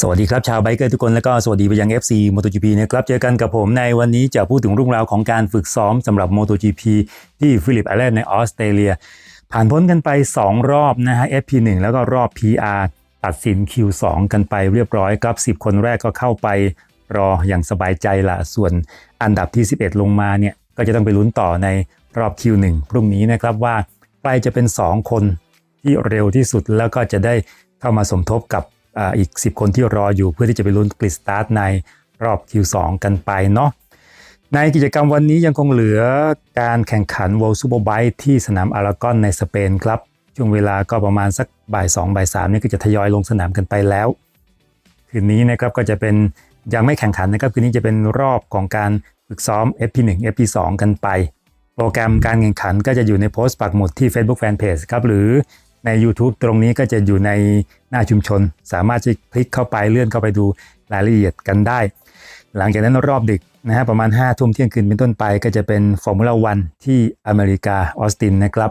สวัสดีครับ ชาวไบเกอร์ทุกคนแล้วก็สวัสดีไปยัง FC MotoGP นะครับเจอกันกับผมในวันนี้จะพูดถึงเรื่องราวของการฝึกซ้อมสำหรับ MotoGP ที่ฟิลิปไอแลนด์ในออสเตรเลีย ผ่านพ้นกันไป 2 รอบนะฮะ FP1 แล้วก็รอบ PR ตัดสิน Q2 กันไปเรียบร้อยครับ 10 คนแรกก็เข้าไปรออย่างสบายใจละส่วนอันดับที่ 11 ลงมาเนี่ยก็จะต้องไปลุ้นต่อในรอบ Q1 พรุ่งนี้นะครับว่าใครจะเป็น 2 คนที่เร็วที่สุดแล้วก็จะได้เข้ามาสมทบกับ อีก 10 คนที่รออยู่เพื่อที่จะไปลุ้นกริดสตาร์ทในรอบ Q2 กันไปเนาะในกิจกรรมวันนี้ยังคงเหลือการแข่งขัน World Superbike ที่สนามอารากอนในสเปนครับ ช่วงเวลาก็ประมาณสักบ่าย2บ่าย3นี่ก็จะทยอยลงสนามกันไปแล้ว คืนนี้นะครับก็จะเป็นยังไม่แข่งขันนะครับคืนนี้จะเป็นรอบของการฝึกซ้อม FP1 FP2 กันไป โปรแกรมการแข่งขันก็จะอยู่ในโพสต์ปักหมุดที่ Facebook Fanpage ครับหรือ ใน YouTube ตรงนี้ก็จะอยู่ในหน้าชุมชน สามารถจะคลิกเข้าไปเลื่อนเข้าไปดูรายละเอียดกันได้ หลังจากนั้นรอบดึกนะฮะประมาณ5ทุ่มเที่ยงคืนเป็นต้นไป ก็จะเป็นฟอร์มูล่าวันที่อเมริกาออสตินนะครับ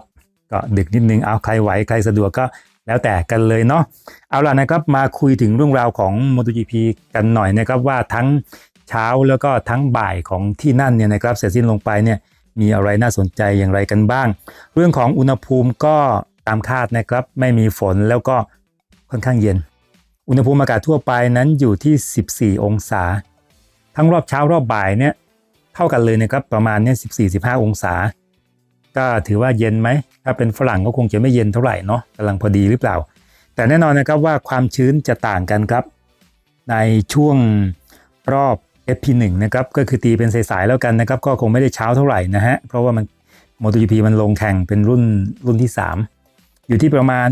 ก็ดึกนิดนึงเอาใครไหวใครสะดวกก็แล้วแต่กันเลยเนาะเอาล่ะนะครับมาคุยถึงเรื่องราวของ MotoGP กันหน่อยนะครับว่าทั้งเช้าแล้วก็ทั้งบ่ายของที่นั่นเนี่ยนะครับเสร็จสิ้นลงไปเนี่ยมีอะไรน่าสนใจอย่างไรกันบ้าง เรื่องของอุณหภูมิก็ามคาดนะครับ ไม่มีฝนแล้วก็ค่อนข้างเย็น อุณหภูมิอากาศทั่วไปนั้นอยู่ที่ 14 องศา ทั้งรอบเช้ารอบบ่ายเนี่ยเท่ากันเลยนะครับประมาณเนี่ย14-15 องศา ก็ถือว่าเย็นไหม ถ้าเป็นฝรั่งก็คงจะไม่เย็นเท่าไหร่เนาะกำลังพอดีหรือเปล่า แต่แน่นอนนะครับว่าความชื้นจะต่างกันครับ ในช่วงรอบ FP1 นะครับก็คือตีเป็นสายๆแล้วกันนะครับ ก็คงไม่ได้เช้าเท่าไหร่นะฮะเพราะว่ามัน MotoGP มันลงแข่งเป็นรุ่นรุ่นที่ 3 อยู่ที่ประมาณ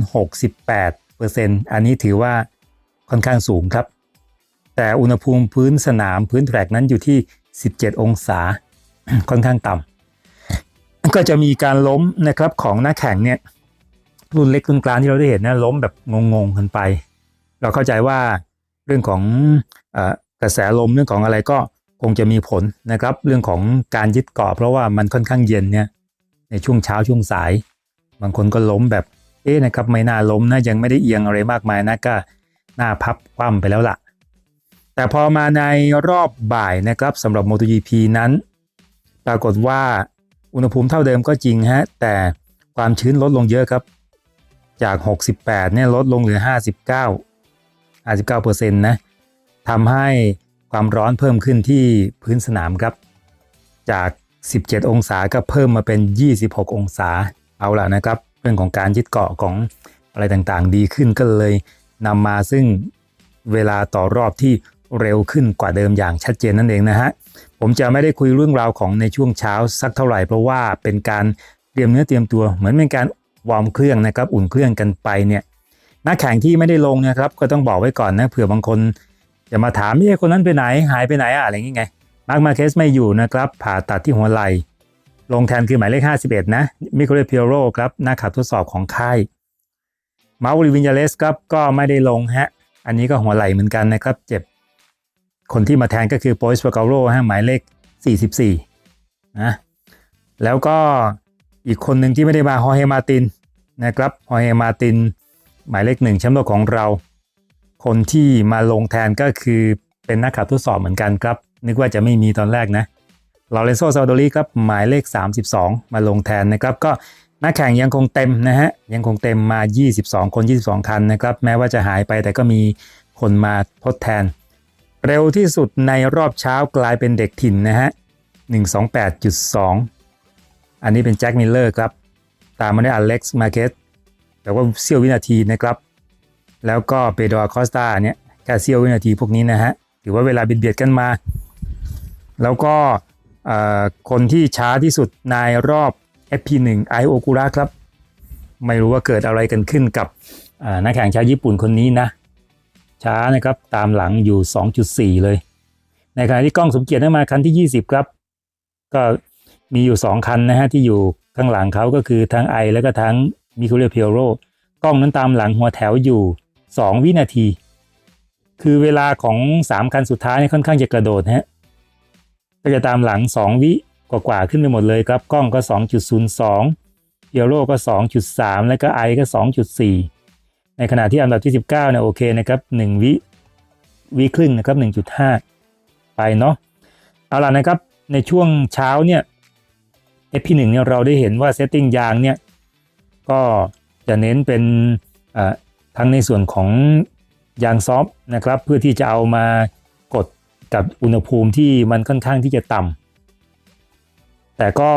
68%อันนี้ถือว่าค่อนข้างสูงครับ แต่อุณหภูมิพื้นสนามพื้นแทร็กนั้นอยู่ที่ 17 องศาค่อนข้างต่ำก็จะมีการล้มนะครับของนักแข่งเนี่ยรุ่นเล็กรุ่นกลางที่เราได้เห็นนะล้มแบบงงๆกันไป เราเข้าใจว่าเรื่องของอกระแสลมเรื่องของอะไรก็คงจะมีผลนะครับ เรื่องของการยึดเกาะเพราะว่ามันค่อนข้างเย็นเนี่ยในช่วงเช้าช่วงสาย บางคนก็ล้มแบบ เอ๊ะนะครับไม่น่าล้มนะยังไม่ได้เอียงอะไรมากมายนะก็หน้าพับคว่ำไปแล้วล่ะ แต่พอมาในรอบบ่ายนะครับสำหรับ MotoGP นั้น ปรากฏว่าอุณหภูมิเท่าเดิมก็จริงฮะแต่ความชื้นลดลงเยอะครับ จาก 68เนี่ยลดลงเหลือ 59 59%นะทำให้ความร้อนเพิ่มขึ้นที่พื้นสนามครับ จาก 17 องศาก็เพิ่มมาเป็น 26 องศาเอาล่ะนะครับ เรื่องของการยึดเกาะของอะไรต่างๆ ดีขึ้นก็เลยนำมาซึ่งเวลาต่อรอบที่เร็วขึ้นกว่าเดิมอย่างชัดเจนนั่นเองนะฮะ ผมจะไม่ได้คุยเรื่องราวของในช่วงเช้าสักเท่าไหร่เพราะว่าเป็นการเตรียมเนื้อเตรียมตัว เหมือนเป็นการวอร์มเครื่องนะครับอุ่นเครื่องกันไปเนี่ยนักแข่งที่ไม่ได้ลงนะครับก็ต้องบอกไว้ก่อนนะเผื่อบางคนจะมาถามเอ้คนนั้นไปไหนหายไปไหนอะอะไรอย่างเงี้ยมาร์คมาเคสไม่อยู่นะครับผ่าตัดที่หัวไหล่ ลงแทนคือหมายเลข 51 นะมิโคเลเพียโรครับนักขับทดสอบของค่ายมาวิวินยาเลสครับก็ไม่ได้ลงฮะ อันนี้ก็หัวไหล่เหมือนกันนะครับ เจ็บ คนที่มาแทนก็คือโปอิสปาเกโรฮะหมายเลข 44 นะ แล้วก็อีกคนหนึ่งที่ไม่ได้มาฮอเฮมาตินนะครับฮอเฮมาติน หมายเลขหนึ่งแชมป์โลกของเรา คนที่มาลงแทนก็คือเป็นนักขับทดสอบเหมือนกันครับ นึกว่าจะไม่มีตอนแรกนะ ลอเรนโซซาโดรีครับหมายเลข 32 มาลงแทนนะครับ ก็นักแข่งยังคงเต็มนะฮะ ยังคงเต็มมา 22 คน 22 คันนะครับ แม้ว่าจะหายไปแต่ก็มีคนมาทดแทน เร็วที่สุดในรอบเช้ากลายเป็นเด็กถิ่นนะฮะ 128.2 อันนี้เป็นแจ็คมิลเลอร์ครับ ตามมาด้วยอเล็กซ์มาเกตแต่ว่าเสี้ยววินาทีนะครับ แล้วก็เปโดรคอสตาเนี่ยแค่เสี้ยววินาทีพวกนี้นะฮะถือว่าเวลาเบียดๆกันมา แล้วก็ คนที่ช้าที่สุดในรอบ FP1 ไอโอกุระครับ ไม่รู้ว่าเกิดอะไรกันขึ้นกับนักแข่งชาวญี่ปุ่นคนนี้นะ ช้านะครับตามหลังอยู่ 2.4 เลย ในขณะที่กล้องสมเกียรตินั้นมาคันที่ 20 ครับ ก็มีอยู่ 2 คันนะฮะที่อยู่ข้างหลังเขาก็คือทั้งไอแล้วก็ทั้งมิคูเลเพียโรกล้องนั้นตามหลังหัวแถวอยู่ 2 วินาที คือเวลาของ 3 คันสุดท้ายนี่ยค่อนข้างจะกระโดดฮะ ก็จะตามหลัง 2 วิกว่าๆขึ้นไปหมดเลยครับ กล้องก็ 2.02เพียโรก็ 2.3 แล้วก็ไอก็ 2.4 ในขณะที่อันดับที่ 19เนี่ยโอเคนะครับ1วิวิครึ่งนะครับ 1.5 ไปเนาะเอาล่ะนะครับในช่วงเช้าเนี่ย FP1 เนี่ยเราได้เห็นว่าเซตติ้งยางเนี่ยก็จะเน้นเป็นอ่าทั้งในส่วนของยางซอฟต์นะครับเพื่อที่จะเอามา กับอุณหภูมิที่มันค่อนข้างที่จะต่ำแต่ก็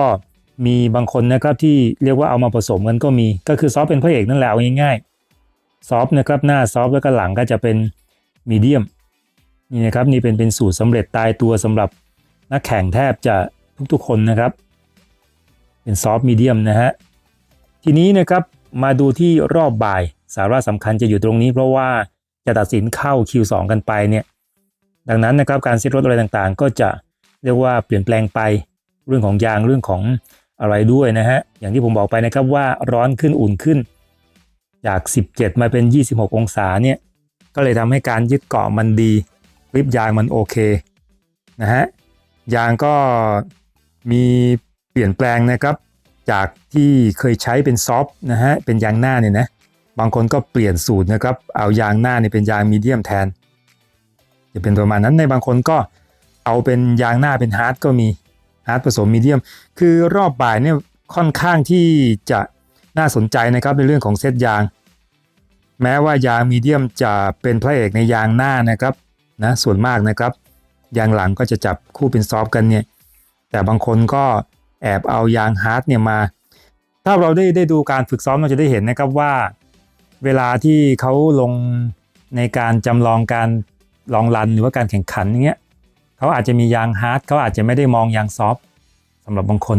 มีบางคนนะครับที่เรียกว่าเอามาผสมกันก็มี ก็คือซอฟเป็นพระเอกนั่นแหละเอาง่ายๆซอฟนะครับหน้าซอฟแล้วก็หลังก็จะเป็นมีเดียมนี่นะครับนี่เป็นเป็นสูตรสำเร็จตายตัวสำหรับนักแข่งแทบจะทุกๆคนนะครับ เป็นซอฟมีเดียมนะฮะทีนี้นะครับมาดูที่รอบบ่ายสาระสำคัญจะอยู่ตรงนี้เพราะว่าจะตัดสินเข้า Q2 กันไปเนี่ย ดังนั้นนะครับการเซ็ตรถอะไรต่างๆ ก็จะเรียกว่าเปลี่ยนแปลงไปเรื่องของยางเรื่องของอะไรด้วยนะฮะอย่างที่ผมบอกไปนะครับว่าร้อนขึ้นอุ่นขึ้น จาก 17 มาเป็น 26 องศาเนี่ยก็เลยทำให้การยึดเกาะมันดีริบยางมันโอเคนะฮะยางก็มีเปลี่ยนแปลงนะครับ จากที่เคยใช้เป็นซอฟต์นะฮะเป็นยางหน้าเนี่ยนะบางคนก็เปลี่ยนสูตรนะครับเอายางหน้าเนี่ยเป็นยางมีเดียมแทน จะเป็นประมาณนั้นในบางคนก็เอาเป็นยางหน้าเป็นฮาร์ดก็มีฮาร์ดผสมมีเดียม คือรอบบ่ายเนี่ยค่อนข้างที่จะน่าสนใจนะครับในเรื่องของเซตยาง แม้ว่ายางมีเดียมจะเป็นพระเอกในยางหน้านะครับนะส่วนมากนะครับยางหลังก็จะจับคู่เป็นซอฟต์กันเนี่ยแต่บางคนก็แอบเอายางฮาร์ดเนี่ยมา ถ้าเราได้ได้ดูการฝึกซ้อมเราจะได้เห็นนะครับว่า เวลาที่เขาลงในการจำลองการ ลองรันหรือว่าการแข่งขันอย่างเงี้ยเขาอาจจะมียางฮาร์ดเขาอาจจะไม่ได้มองยางซอฟต์สำหรับบางคน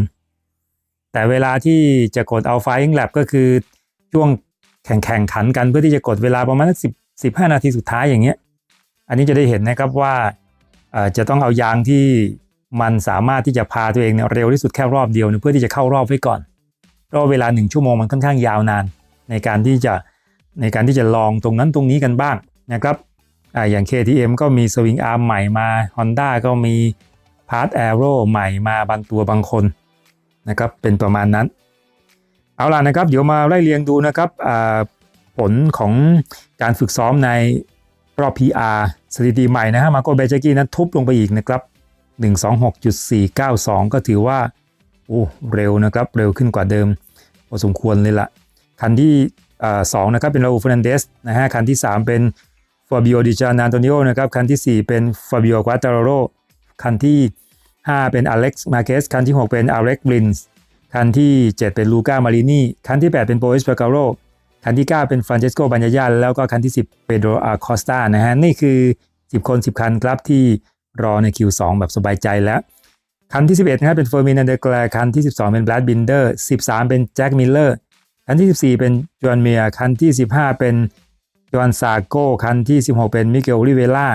แต่เวลาที่จะกดเอาไฟล์แลบก็คือช่วงแข่งแข่งขันกันเพื่อที่จะกดเวลาประมาณสิบสิบห้านาทีสุดท้ายอย่างเงี้ย อันนี้จะได้เห็นนะครับว่าจะต้องเอายางที่มันสามารถที่จะพาตัวเองเนี่ยเร็วที่สุดแค่รอบเดียวเยเพื่อที่จะเข้ารอบไว้ก่อนเพราะเวลาหนึ่งชั่วโมงมันค่อนข้างยาวนาน ในการที่จะในการที่จะลองตรงนั้นตรงนี้กันบ้างนะครับ อ่าอย่าง KTM ก็มีสวิงอาร์มใหม่มา Honda ก็มีพาร์ a แอโร่ใหม่มาบางตัวบางคนนะครับเป็นประมาณนั้น เอาล่ะนะครับ เดี๋ยวมาไล่เรียงดูนะครับอ่าผลของการฝึกซ้อมในรอบ PR สถิติใหม่นะฮะมาโกเบจกี้นั้นทุบลงไปอีกนะครับ 126.492 ก็ถือว่าโอ้เร็วนะครับ เร็วขึ้นกว่าเดิมพอสมควรเลยละคันที่สองนะครับเป็นราอูฟ e นันเดสนะฮะคันที่ 3 เป็น ฟาบิโอดิจานานโตนิโอนะครับคันที่ 4 เป็นฟาบิโอควาตาโรคันที่ 5 เป็นอเล็กซ์มาเกสคันที่ 6 เป็นอเล็กบลินส์คันที่ 7 เป็นลูก้ามารินีคันที่ 8 เป็นโปเอสเปกาโรคันที่ 9 เป็นฟรานเชสโกบัญญาแล้วก็คันที่ 10เปโดรอาคอสตานะฮะนี่คือ 10 คน 10 คันครับที่รอใน Q2 แบบสบายใจแล้ว คันที่ 11นะครับเป็นเฟอร์มินันเดอร์แกลคันที่ 12 เป็นแบลดบินเดอร์13 เป็นแจ็คมิลเลอร์คันที่ 14 เป็นจอห์นเมียร์คันที่ 15 เป็น จอห์นซาโก้คันที่ 16 เป็นมิเกลริเวล่า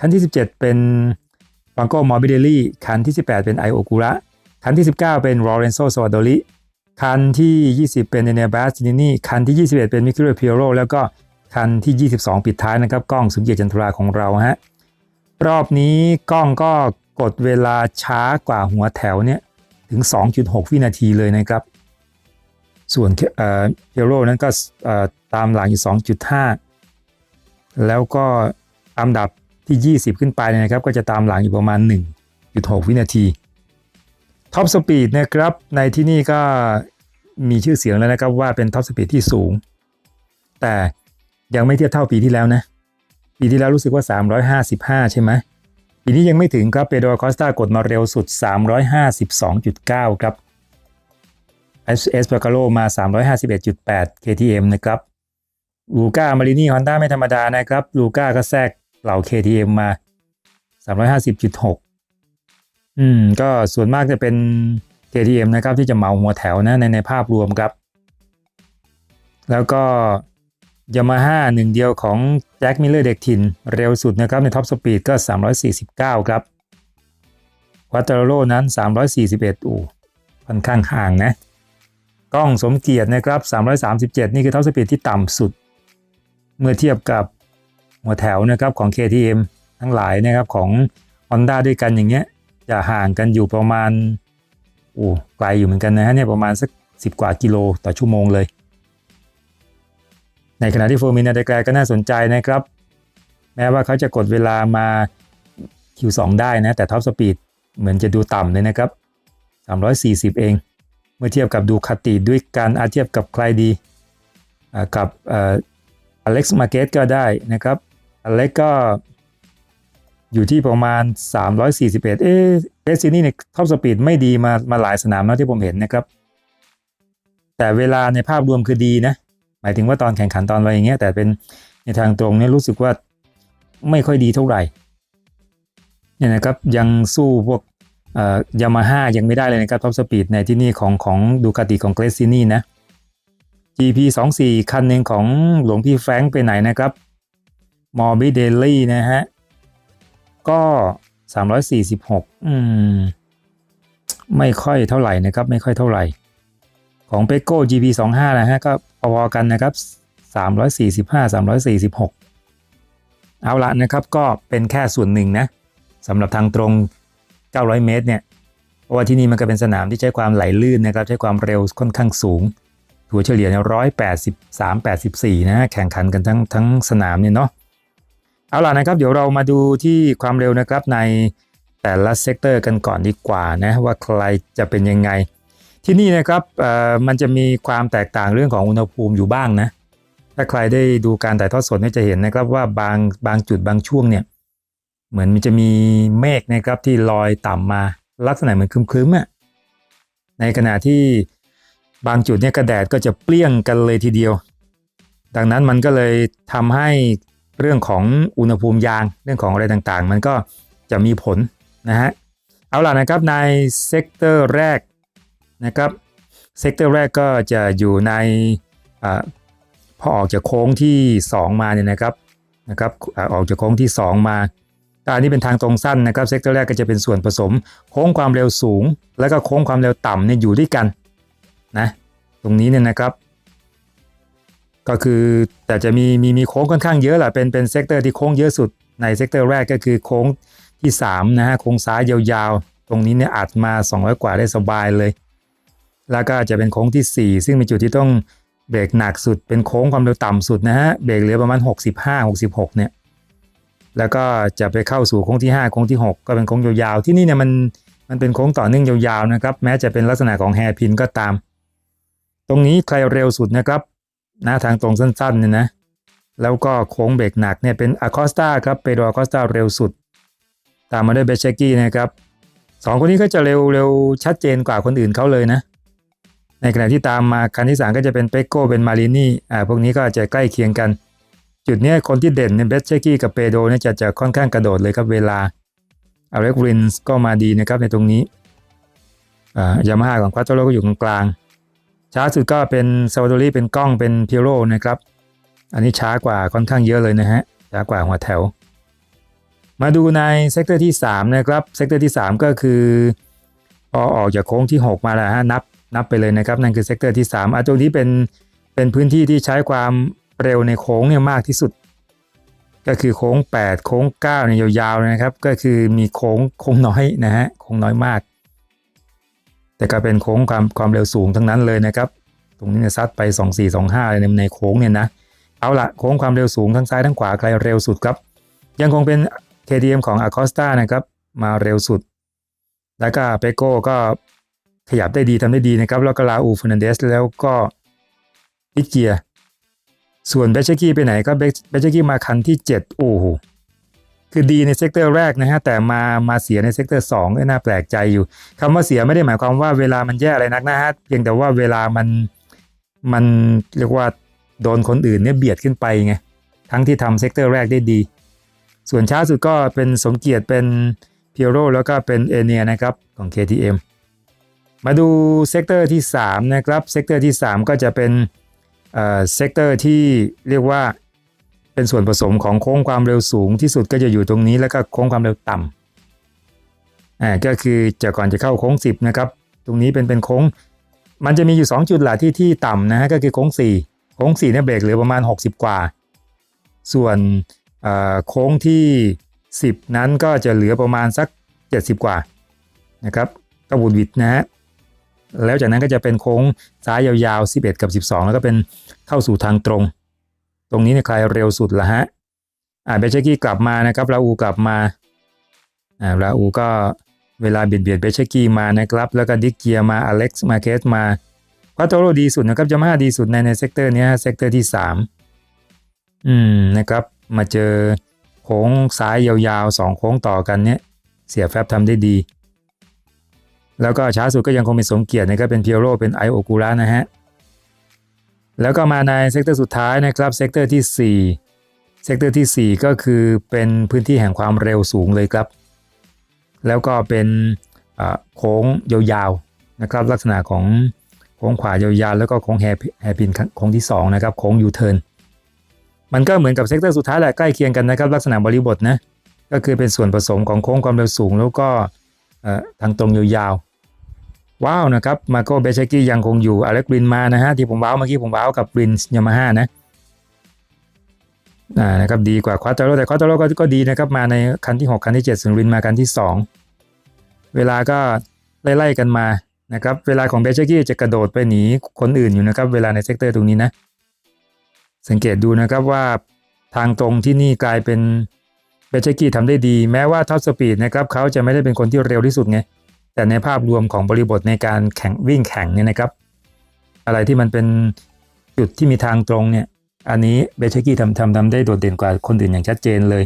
คันที่ 17 เป็นฟังโกมอร์บิเดลี่คันที่ 18 เป็นไอโอกุระคันที่ 19 เป็นลอเรนโซโซวาโดลิคันที่ 20 เป็นเนเนบาสตินีคันที่ 21 เป็นมิคิโรเพียโรแล้วก็คันที่ 22 ปิดท้ายนะครับกล้องสุมเกียรติจันทราของเราฮะรอบนี้กล้องก็กดเวลาช้ากว่าหัวแถวเนี่ยถึง 2.6 วินาทีเลยนะครับ ส่วนเอ่อเฮโรนั้นก็ตามหลังอยู่ 2.5 แล้วก็อันดับที่ 20 ขึ้นไปเนยนะครับ ก็จะตามหลังอยู่ประมาณ 1.6 วินาทีท็อปสปีดนะครับ ในที่นี่ก็มีชื่อเสียงแล้วนะครับว่าเป็นท็อปสปีดที่สูง แต่ยังไม่เทียบเท่าปีที่แล้วนะ ปีที่แล้วรู้สึกว่า 355 ใช่ไหมปีนี้ยังไม่ถึงครับเปโดรคอสตากดมาเร็วสุด 352.9 ครับเอสเอสปาคาโลมา 351.8 KTM นะครับ ลูก้ามารินีฮอนด้าไม่ธรรมดานะครับ ลูก้าก็แทรกเหล่า KTM มา 350.6 อืม ก็ส่วนมากจะเป็น KTM นะครับ ที่จะเหมาหัวแถวนะในในภาพรวมครับ แล้วก็ยามาฮ่าหนึ่งเดียวของแจ็คมิลเลอร์เด็กถิ่น เร็วสุดนะครับ ในท็อปสปีดก็ 349 ครับวัตเตอร์โลนั้น 341อูค่อนข้างห่างนะ กล้องสมเกียรตินะครับ 337 นี่คือท็อปสปีดที่ต่ำสุด เมื่อเทียบกับหัวแถวนะครับของ KTM ทั้งหลายนะครับของ Honda ด้วยกันอย่างเงี้ยจะห่างกันอยู่ประมาณโอ้ไกลอยู่เหมือนกันนะฮะเนี่ยประมาณสัก 10 กว่ากิโลต่อชั่วโมงเลย ในขณะที่โฟมินาเดแกรก็น่าสนใจนะครับ แม้ว่าเขาจะกดเวลามา Q2 ได้นะ แต่ท็อปสปีดเหมือนจะดูต่ำเลยนะครับ 340 เอง เมื่อเทียบกับดูคาติด้วยการอาเทียบกับใครดีกับ อเล็กซ์มาเกตก็ได้นะครับอเล็กก็อยู่ที่ประมาณ 341 เอ๊ะเรซินี่เนี่ยท็อปสปีดไม่ดีมามาหลายสนามแล้วที่ผมเห็นนะครับ แต่เวลาในภาพรวมคือดีนะ หมายถึงว่าตอนแข่งขันตอนอะไรอย่างเงี้ย แต่เป็นในทางตรงเนี่ยรู้สึกว่าไม่ค่อยดีเท่าไหร่เนี่ยนะครับยังสู้พวกยามาฮ่ายังไม่ได้เลยนะครับท็อปสปีดในที่นี่ของของดูคาติของเกรซินี่นะ GP 2 4 คันหนึ่งของหลวงพี่แฟรงค์ไปไหนนะครับมอร์บิเดลลี่นะฮะ ก็ 346 อืม ไม่ค่อยเท่าไหร่นะครับ ไม่ค่อยเท่าไหร่ ของเปโก้ GP 25 นะฮะ ก็พอๆกันนะครับ 345 346 เอาละนะครับ ก็เป็นแค่ส่วนหนึ่งนะสำหรับทางตรง 900 เมตรเนี่ย เพราะว่าที่นี่มันก็เป็นสนามที่ใช้ความไหลลื่นนะครับ ใช้ความเร็วค่อนข้างสูง ถัวเฉลี่ยร้อยแปดสิบสามแปดสิบสี่นะแข่งขันกันทั้งทั้งสนามเนี่ยเนาะเอาล่ะนะครับ เดี๋ยวเรามาดูที่ความเร็วนะครับในแต่ละเซกเตอร์กันก่อนดีกว่านะว่าใครจะเป็นยังไง ที่นี่นะครับเอ่อมันจะมีความแตกต่างเรื่องของอุณหภูมิอยู่บ้างนะถ้าใครได้ดูการถ่ายทอดสดเนี่ยจะเห็นนะครับว่าบางบางจุดบางช่วงเนี่ยเหมือนมันจะมีเมฆนะครับที่ลอยต่ำมาลักษณะเหมือนคลึ้มๆอะในขณะที่ บางจุดเนี่ยกระแดดก็จะเปรี้ยงกันเลยทีเดียว ดังนั้นมันก็เลยทำให้เรื่องของอุณหภูมิยางเรื่องของอะไรต่างๆ มันก็จะมีผลนะฮะเอาล่ะนะครับในเซกเตอร์แรกนะครับเซกเตอร์แรกก็จะอยู่ในอพอออกจากโค้งที่ 2 มาเนี่ยนะครับนะครับออกจากโค้งที่ 2 มาอันนี้เป็นทางตรงสั้นนะครับเซกเตอร์แรกก็จะเป็นส่วนผสม โค้งความเร็วสูง แล้วก็โค้งความเร็วต่ำเนี่ยอยู่ด้วยกัน นะตรงนี้เนี่ยนะครับ ก็คือแต่จะมีมีมีโค้งค่อนข้างเยอะแหละเป็นเป็นเซกเตอร์ที่โค้งเยอะสุดในเซกเตอร์แรกก็คือโค้งที่3นะฮะโค้งซ้ายยาวๆ ตรงนี้เนี่ยอัดมา 200 กว่าได้สบายเลย แล้วก็จะเป็นโค้งที่ 4 ซึ่งเป็นจุดที่ต้องเบรกหนักสุดเป็นโค้งความเร็วต่ำสุดนะฮะเบรกเหลือประมาณ 65 66 เนี่ยแล้วก็จะไปเข้าสู่โค้งที่ 5 โค้งที่ 6 ก็เป็นโค้งยาวๆ ที่นี่เนี่ยมันมันเป็นโค้งต่อเนื่องยาวๆนะครับแม้จะเป็นลักษณะของแฮร์พินก็ตาม ตรงนี้ใครเร็วสุดนะครับหน้าทางตรงสั้นๆเนี่ยนะ แล้วก็โค้งเบรกหนักเนี่ยเป็นอะคอสตาครับเปโดอะคอสตาเร็วสุด ตามมาด้วยเบเชกี้นะครับสองคนนี้ก็จะเร็วเร็วชัดเจนกว่าคนอื่นเขาเลยนะ ในขณะที่ตามมาคันที่สามก็จะเป็นเปโก้เป็นมารินี่อ่าพวกนี้ก็จะใกล้เคียงกัน จุดนี้คนที่เด่นในเบเชกี้กับเปโดเนี่ยจะจะค่อนข้างกระโดดเลยครับเวลาอเล็กรินส์ก็มาดีนะครับในตรงนี้ยามาฮ่าของควาโตโรก็อยู่กลาง ช้าสุดก็เป็นซาวาโดรีเป็นกล้องเป็นพิโรนะครับ อันนี้ช้ากว่าค่อนข้างเยอะเลยนะฮะ ช้ากว่าหัวแถว มาดูในเซกเตอร์ที่ 3 นะครับ เซกเตอร์ที่ 3 ก็คือ พอออกจากโค้งที่ 6 มาแล้วฮะนับนับไปเลยนะครับ นั่นคือเซกเตอร์ที่3อะตรงนี้เป็นเป็นพื้นที่ที่ใช้ความเร็วในโค้งเนี่ยมากที่สุด ก็คือโค้ง 8 โค้ง9เนี่ยยาวๆนะครับ ก็คือมีโค้งโค้งน้อยนะฮะโค้งน้อยมาก แต่ก็เป็นโค้งความความเร็วสูงทั้งนั้นเลยนะครับ ตรงนี้เนี่ยซัดไป 2 4 2 5เลยในโค้งเนี่ยนะ เอาละโค้งความเร็วสูงทั้งซ้ายทั้งขวาใครเร็วสุดครับ ยังคงเป็น KTM ของ Acosta นะครับ มาเร็วสุด แล้วก็เปโก้ก็ขยับได้ดีทำได้ดีนะครับ แล้วก็ลาอูฟนันเดสแล้วก็พิเกีย ส่วนเบชกี้ไปไหนก็เบชกี้มาคันที่ 7 โอ้โห คือดีในเซกเตอร์แรกนะฮะแต่มามาเสียในเซกเตอร์2ก็น่าแปลกใจอยู่คำว่าเสียไม่ได้หมายความว่าเวลามันแย่อะไรนักนะฮะเพียงแต่ว่าเวลามันมันเรียกว่าโดนคนอื่นเนี่ยเบียดขึ้นไปไงทั้งที่ทำเซกเตอร์แรกได้ดี ส่วนช้าสุดก็เป็นสมเกียรติเป็นเพียโรแล้วก็เป็นเอเนียนะครับของ KTM มาดูเซกเตอร์ที่3นะครับเซกเตอร์ที่ 3 ก็จะเป็นเซกเตอร์ที่เรียกว่า เป็นส่วนผสมของโค้งความเร็วสูงที่สุดก็จะอยู่ตรงนี้แล้วก็โค้งความเร็วต่ำอ่าก็คือจะก่อนจะเข้าโค้ง 10นะครับตรงนี้เป็นเป็นโค้ง มันจะมีอยู่ 2 จุดหลักที่ที่ต่ำนะฮะก็คือโค้ง 4 โค้ง4เนี่ยเบรกเหลือประมาณ 60 กว่า ส่วนโค้งที่ 10 นั้นก็จะเหลือประมาณสัก 70 กว่านะครับก็บุดวิดนะฮะแล้วจากนั้นก็จะเป็นโค้งซ้ายยาวๆ 11 กับ 12 แล้วก็เป็นเข้าสู่ทางตรง ตรงนี้เนี่ยใครเร็วสุดละฮะอ่าเบเชกี้กลับมานะครับราอูกลับมาอ่าราอูก็เวลาเบียดเบียดเบเชกี้มานะครับ แล้วก็ดิกเกียร์มาอเล็กซ์มาเคสมาควาโตโรดีสุดนะครับยามาฮ่าดีสุดในในเซกเตอร์เนี้ยเซกเตอร์ที่สามอืมนะครับ มาเจอโค้งซ้ายยาวๆสองโค้งต่อกันเนี้ยเสียแฟบทำได้ดี แล้วก็ช้าสุดก็ยังคงเป็นสมเกียรตินะครับเป็นเพียโรเป็นไอโอกูระนะฮะ แล้วก็มาในเซกเตอร์สุดท้ายนะครับเซกเตอร์ที่ 4 เซกเตอร์ที่ 4 ก็คือเป็นพื้นที่แห่งความเร็วสูงเลยครับ แล้วก็เป็นโค้งยาวๆนะครับลักษณะของโค้งขวายาวๆแล้วก็โค้งแฮร์แฮร์พินโค้งที่2นะครับโค้งยูเทิร์นมันก็เหมือนกับเซกเตอร์สุดท้ายแหละใกล้เคียงกันนะครับลักษณะบริบทนะก็คือเป็นส่วนผสมของโค้งความเร็วสูง แล้วก็ทางตรงยาวๆ ว้าวนะครับมาโกเบเชกี้ยังคงอยู่อเล็กบรินมานะฮะที่ผมว้าวเมื่อกี้ผมว้าวกับบรินยามาฮ่านะอ่านะครับดีกว่าควาตาโรแต่ควาตาโรก็ก็ดีนะครับมาในคันที่ 6 คันที่ 7 ส่วนรินมาคันที่ 2 เวลาก็ไล่ๆกันมานะครับเวลาของเบเชกี้จะกระโดดไปหนีคนอื่นอยู่นะครับเวลาในเซกเตอร์ตรงนี้นะสังเกตดูนะครับว่าทางตรงที่นี่กลายเป็นเบเชกี้ทำได้ดี แม้ว่าท็อปสปีดนะครับเขาจะไม่ได้เป็นคนที่เร็วที่สุดไง แต่ในภาพรวมของบริบทในการแข่งวิ่งแข่งเนี่ยนะครับ อะไรที่มันเป็นจุดที่มีทางตรงเนี่ย อันนี้เบเชกี้ทำทำทำได้โดดเด่นกว่าคนอื่นอย่างชัดเจนเลย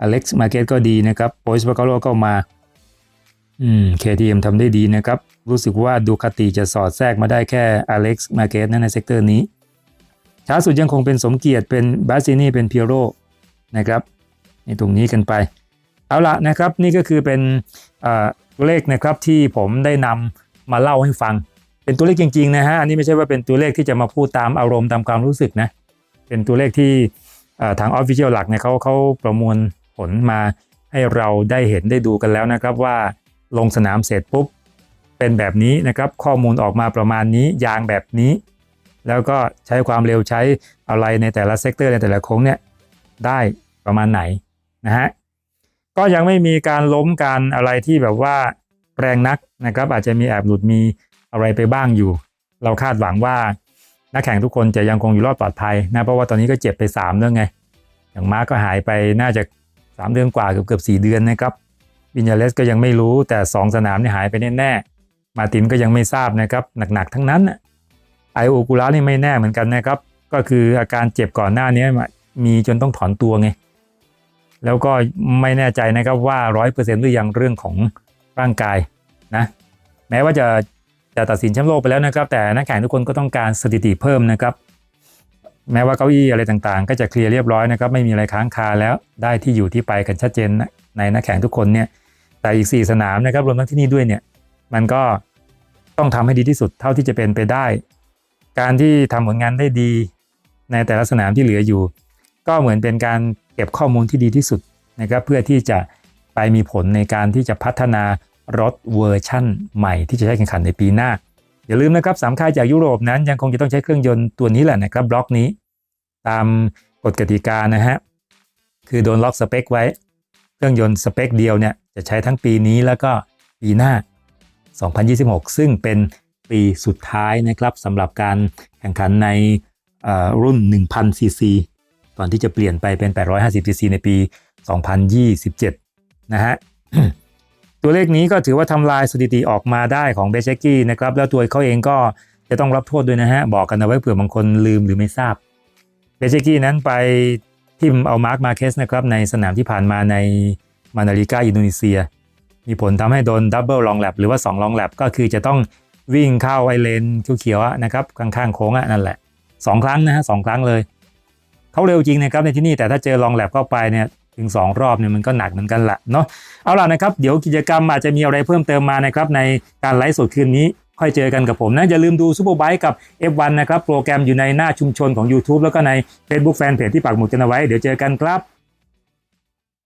อเล็กซ์มาเกตก็ดีนะครับโปสปาโกโลก็มาอืม KTM ทำได้ดีนะครับ รู้สึกว่าดูคาติจะสอดแทรกมาได้แค่อเล็กซ์มาเกตในเซกเตอร์นี้ช้าสุดยังคงเป็นสมเกียรติเป็นบาซินี่เป็นเพียโรนะครับในตรงนี้กันไป เอาละนะครับ นี่ก็คือเป็นอ่า ตัวเลขนะครับที่ผมได้นำมาเล่าให้ฟัง เป็นตัวเลขจริงๆนะฮะอันนี้ไม่ใช่ว่าเป็นตัวเลขที่จะมาพูดตามอารมณ์ตามความรู้สึกนะเป็นตัวเลขที่ทางออฟฟิเชียลหลักเนี่ยเขาเขาประมวลผลมาให้เราได้เห็นได้ดูกันแล้วนะครับว่าลงสนามเสร็จปุ๊บเป็นแบบนี้นะครับข้อมูลออกมาประมาณนี้ยางแบบนี้ แล้วก็ใช้ความเร็วใช้อะไรในแต่ละเซกเตอร์ในแต่ละโค้งเนี่ยได้ประมาณไหนนะฮะ ก็ยังไม่มีการล้มการอะไรที่แบบว่าแรงนักนะครับ อาจจะมีแอบหลุดมีอะไรไปบ้างอยู่ เราคาดหวังว่านักแข่งทุกคนจะยังคงอยู่รอดปลอดภัยนะเพราะว่าตอนนี้ก็เจ็บไป3เรื่องไง อย่างมาร์กก็หายไปน่าจะ 3 เดือนกว่าเกือบเกือบสเดือนนะครับวินยาเลสก็ยังไม่รู้แต่ 2 สนามนี่หายไปแน่ๆมาตินก็ยังไม่ทราบนะครับหนักๆทั้งนั้นไอโอกูระนี่ไม่แน่เหมือนกันนะครับ ก็คืออาการเจ็บก่อนหน้านี้มีจนต้องถอนตัวไง แล้วก็ไม่แน่ใจนะครับว่าร้อยเปอร์เซ็นต์หรือยังเรื่องของร่างกายนะแม้ว่าจะจะตัดสินแชมป์โลกไปแล้วนะครับ แต่นักแข่งทุกคนก็ต้องการสถิติเพิ่มนะครับ แม้ว่าเก้าอี้อะไรต่างๆ ก็จะเคลียร์เรียบร้อยนะครับ ไม่มีอะไรค้างคาแล้วได้ที่อยู่ที่ไปกันชัดเจนในนักแข่งทุกคนเนี่ยแต่อีก 4 สนามนะครับรวมทั้งที่นี่ด้วยเนี่ยมันก็ต้องทำให้ดีที่สุดเท่าที่จะเป็นไปได้ การที่ทำผลงานได้ดีในแต่ละสนามที่เหลืออยู่ ก็เหมือนเป็นการ เก็บข้อมูลที่ดีที่สุดนะครับเพื่อที่จะไปมีผลในการที่จะพัฒนารถเวอร์ชั่นใหม่ที่จะใช้แข่งขันในปีหน้า อย่าลืมนะครับสามค่ายจากยุโรปนั้นยังคงจะต้องใช้เครื่องยนต์ตัวนี้แหละนะครับบล็อกนี้ ตามกฎกติกานะฮะคือโดนล็อกสเปคไว้ เครื่องยนต์สเปคเดียวเนี่ยจะใช้ทั้งปีนี้แล้วก็ปีหน้า 2026 ซึ่งเป็นปีสุดท้ายนะครับสำหรับการแข่งขันในเอ่อรุ่น 1,000ซีซี ก่อนที่จะเปลี่ยนไปเป็น 850ซีซีในปี 2027 นะฮะตัวเลขนี้ก็ถือว่าทำลายสถิติออกมาได้ของเบเชกี้นะครับ แล้วตัวเขาเองก็จะต้องรับโทษด้วยนะฮะ บอกกันเอาไว้เผื่อบางคนลืมหรือไม่ทราบเบเชกี้นั้นไปทิมเอามาร์คมาเคสนะครับในสนามที่ผ่านมาในมานาริกาอินโดนีเซีย มีผลทำให้โดนดับเบิลลองแลบหรือว่า 2 ลองแลบก็คือจะต้องวิ่งเข้าไอเลนเขียวๆนะครับข้างๆโค้งอะนั่นแหละสองครั้งนะฮะสองครั้งเลย เขาเร็วจริงนะครับในที่นี่แต่ถ้าเจอลองแลบเข้าไปเนี่ยถึง 2 รอบเนี่ยมันก็หนักเหมือนกันละเนาะเอาล่ะนะครับ เดี๋ยวกิจกรรมอาจจะมีอะไรเพิ่มเติมมานะครับในการไลฟ์สดคืนนี้ ค่อยเจอกันกับผมนะ อย่าลืมดูซูเปอร์ไบค์กับ F1 นะครับ โปรแกรมอยู่ในหน้าชุมชนของ YouTube แล้วก็ใน Facebook Fanpage ที่ปักหมุดกันเอาไว้ เดี๋ยวเจอกันครับ